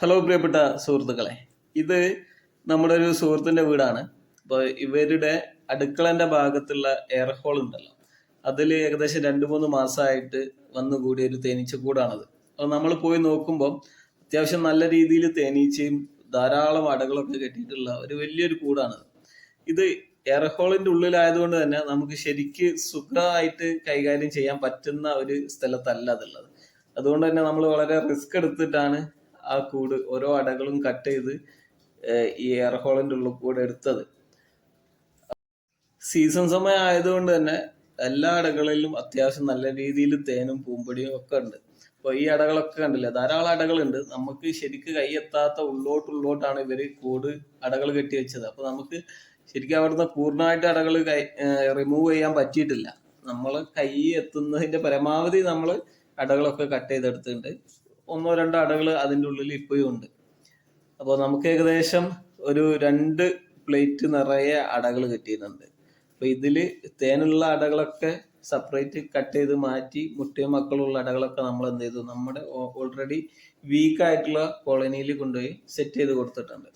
Hello പ്രിയപ്പെട്ട സുഹൃത്തുക്കളെ. ഇത് നമ്മുടെ ഒരു സുഹൃത്തിന്റെ വീടാണ്. അപ്പോൾ ഇവരുടെ അടുക്കളന്റെ ഭാഗത്തുള്ള എയർ ഹോൾ ഉണ്ടല്ലോ. അതിൽ ഏകദേശം രണ്ട് മൂന്ന് മാസമായിട്ട് വന്നു കൂടിയ ഒരു തേനീച്ചക്കൂടാണത്. അപ്പോൾ നമ്മൾ പോയി നോക്കുമ്പോൾ അത്യാവശ്യം നല്ല രീതിയിൽ തേനീച്ചയും ധാരാളം അടകളൊക്കെ കെട്ടിയിട്ടുള്ള ഒരു വലിയൊരു കൂടാണത്. ഇത് എയർ ഹോളിന്റെ ഉള്ളിലായതുകൊണ്ട് തന്നെ നമുക്ക് ശരിക്ക് സുഖമായിട്ട് കൈകാര്യം ചെയ്യാൻ പറ്റുന്ന ഒരു സ്ഥലത്തല്ല അതുള്ളത്. അതുകൊണ്ട് തന്നെ നമ്മൾ വളരെ റിസ്ക് എടുത്തിട്ടാണ് ആ കൂട് ഓരോ അടകളും കട്ട് ചെയ്ത് ഈ എയർ ഹോളിന്റെ ഉള്ളിൽ കൂടെ എടുത്തത്. സീസൺ സമയം ആയതുകൊണ്ട് തന്നെ എല്ലാ അടകളിലും അത്യാവശ്യം നല്ല രീതിയിൽ തേനും പൂമ്പൊടിയും ഒക്കെ ഉണ്ട്. അപ്പോൾ ഈ അടകളൊക്കെ കണ്ടില്ലേ ധാരാളം അടകളുണ്ട്. നമുക്ക് ശരിക്ക് കൈയെത്താത്ത ഉള്ളോട്ട് ഉള്ളോട്ടാണ് ഇവർ കൂട് അടകൾ കെട്ടി വെച്ചത്. അപ്പോൾ നമുക്ക് ശരിക്കും അവിടുന്ന് പൂർണമായിട്ട് അടകൾ കൈ റിമൂവ് ചെയ്യാൻ പറ്റിയിട്ടില്ല. നമ്മൾ കൈ എത്തുന്നതിന്റെ പരമാവധി നമ്മൾ അടകളൊക്കെ കട്ട് ചെയ്തെടുത്തിട്ടുണ്ട്. ഒന്നോ രണ്ടോ അടകൾ അതിന്റെ ഉള്ളിൽ ഇപ്പോഴും ഉണ്ട്. അപ്പോൾ നമുക്ക് ഏകദേശം ഒരു രണ്ട് പ്ലേറ്റ് നിറയെ അടകൾ കിട്ടിയിട്ടുണ്ട്. അപ്പോൾ ഇതിൽ തേനുള്ള അടകളൊക്കെ സെപ്പറേറ്റ് കട്ട് ചെയ്ത് മാറ്റി മുട്ടയും മക്കളുള്ള അടകളൊക്കെ നമ്മൾ എന്ത് ചെയ്തു? നമ്മുടെ ഓൾറെഡി വീക്കായിട്ടുള്ള കോളനിയിൽ കൊണ്ടുപോയി സെറ്റ് ചെയ്ത് കൊടുത്തിട്ടുണ്ട്.